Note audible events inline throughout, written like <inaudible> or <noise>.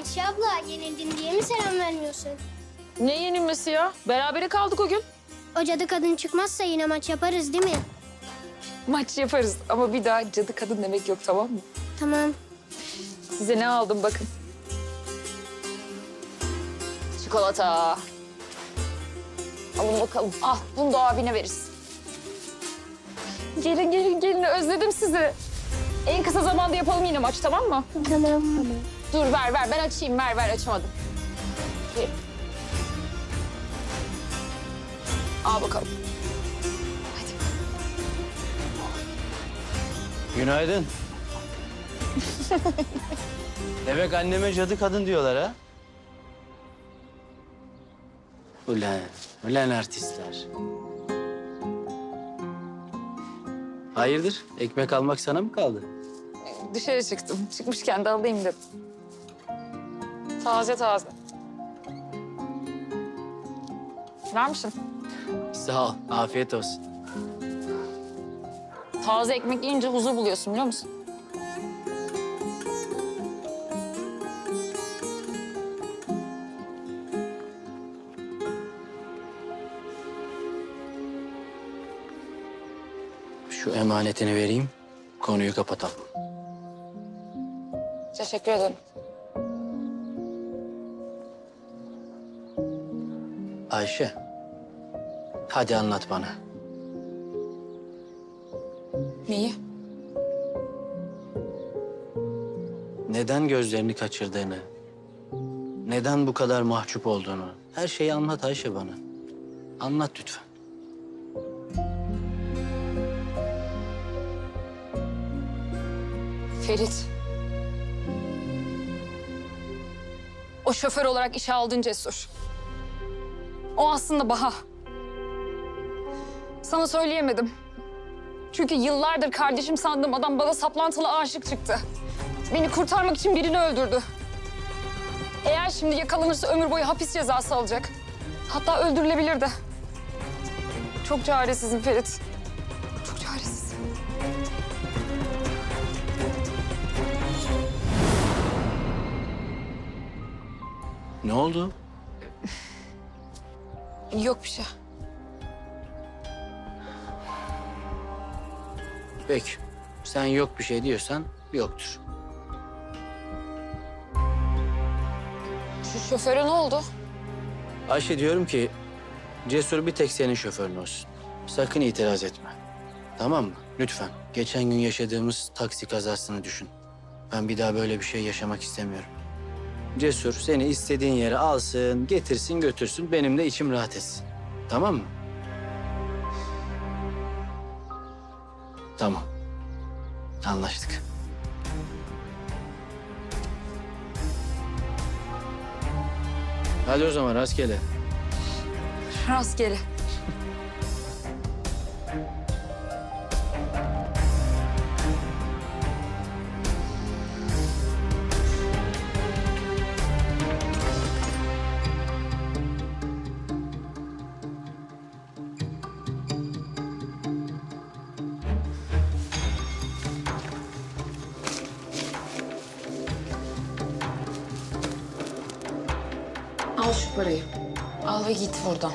Ayşe abla yenildin diye mi selam vermiyorsun? Ne yenilmesi ya? Berabere kaldık o gün. O cadı kadın çıkmazsa yine maç yaparız değil mi? Maç yaparız ama bir daha cadı kadın demek yok tamam mı? Tamam. Size ne aldım bakın. Çikolata. Alın bakalım. Al bunu da abine veririz. Gelin gelin gelin özledim sizi. En kısa zamanda yapalım yine maç tamam mı? Tamam. Dur ver ver ben açayım ver ver açamadım. Ver. Al bakalım. Hadi. Günaydın. <laughs> Demek anneme cadı kadın diyorlar ha? Ulan, ulan artistler. Hayırdır? Ekmek almak sana mı kaldı? Dışarı çıktım. Çıkmışken de alayım dedim. Taze taze. Ver misin? Sağ ol, afiyet olsun. Taze ekmek yiyince huzur buluyorsun biliyor musun? Şu emanetini vereyim, konuyu kapatalım. Teşekkür ederim. Ayşe, hadi anlat bana. Neyi? Neden gözlerini kaçırdığını, neden bu kadar mahcup olduğunu, her şeyi anlat Ayşe bana. Anlat lütfen. Ferit. O şoför olarak işe aldın Cesur. O aslında Baha. Sana söyleyemedim. Çünkü yıllardır kardeşim sandığım adam bana saplantılı aşık çıktı. Beni kurtarmak için birini öldürdü. Eğer şimdi yakalanırsa ömür boyu hapis cezası alacak. Hatta öldürülebilir de. Çok çaresizim Ferit. Çok çaresizim. Ne oldu? <laughs> Yok bir şey. Peki. Sen yok bir şey diyorsan yoktur. Şu şoföre ne oldu? Ayşe diyorum ki Cesur bir tek senin şoförün olsun. Sakın itiraz etme. Tamam mı? Lütfen. Geçen gün yaşadığımız taksi kazasını düşün. Ben bir daha böyle bir şey yaşamak istemiyorum. Cesur seni istediğin yere alsın, getirsin, götürsün. Benim de içim rahat etsin. Tamam mı? Tamam. Anlaştık. Hadi o zaman rastgele. Rastgele. Al şu parayı. Al ve git buradan.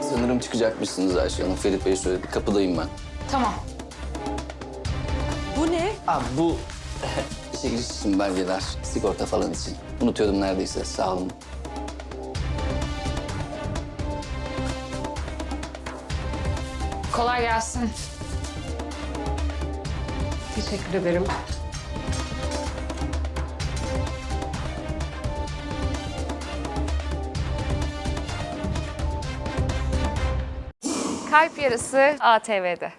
Sanırım çıkacakmışsınız Ayşe Hanım. Ferit Bey söyledi. Kapıdayım ben. Tamam. Bu ne? Abi bu işe giriş için belgeler, sigorta falan için. Unutuyordum neredeyse. Sağ olun. Kolay gelsin. Teşekkür ederim. Kalp Yarısı ATV'de.